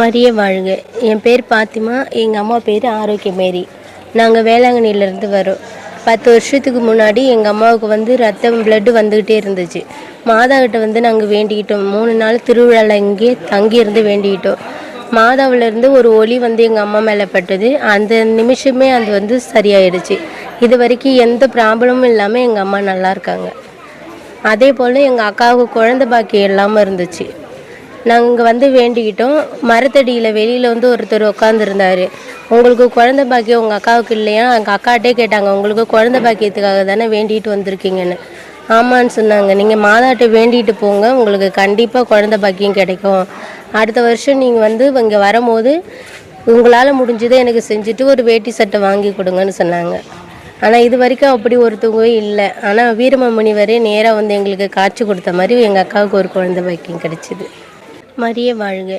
மரிய வாழ்க. என் பேர் பாத்திமா எங்கள் அம்மா பேர் ஆரோக்கியமேரி நாங்கள் வேளாங்கண்ணியிலேருந்து வரோம். பத்து வருஷத்துக்கு முன்னாடி எங்கள் அம்மாவுக்கு வந்து ரத்தம் பிளட்டு வந்துக்கிட்டே இருந்துச்சு. மாதாக்கிட்ட வந்து நாங்கள் வேண்டிக்கிட்டோம். மூணு நாள் திருவிழாவில் இங்கே தங்கியிருந்து வேண்டிக்கிட்டோம். மாதாவிலேருந்து ஒரு ஒளி வந்து எங்கள் அம்மா மேலே பட்டது. அந்த நிமிஷமே அது வந்து சரியாயிடுச்சு. இது வரைக்கும் எந்த ப்ராப்ளமும் இல்லாமல் எங்கள் அம்மா நல்லா இருக்காங்க. அதே போல் எங்கள் அக்காவுக்கு குழந்தை பாக்கியம் இல்லாமல் இருந்துச்சு. நாங்கள் இங்கே வந்து வேண்டிக்கிட்டோம். மரத்தடியில் வெளியில் வந்து ஒருத்தர் உட்காந்துருந்தாரு உங்களுக்கு குழந்த பாக்கியம் உங்கள் அக்காவுக்கு இல்லையா? எங்கள் அக்காட்டே கேட்டாங்க. உங்களுக்கு குழந்த பாக்கியத்துக்காக தானே வேண்டிட்டு வந்திருக்கீங்கன்னு. ஆமான்னு சொன்னாங்க. நீங்கள் மாதாட்ட வேண்டிட்டு போங்க. உங்களுக்கு கண்டிப்பாக குழந்த பாக்கியம் கிடைக்கும். அடுத்த வருஷம் நீங்கள் வந்து இங்கே வரும்போது உங்களால் முடிஞ்சதை எனக்கு செஞ்சுட்டு ஒரு வேட்டி சட்டை வாங்கி கொடுங்கன்னு சொன்னாங்க. ஆனால் இது வரைக்கும் அப்படி ஒருத்தவங்க இல்லை. ஆனால் வீரமாமுனிவரே நேராக வந்து எங்களுக்கு காட்சி கொடுத்த மாதிரி எங்கள் அக்காவுக்கு ஒரு குழந்தை பாக்கியம் கிடைச்சிது. மரிய வாழ்க.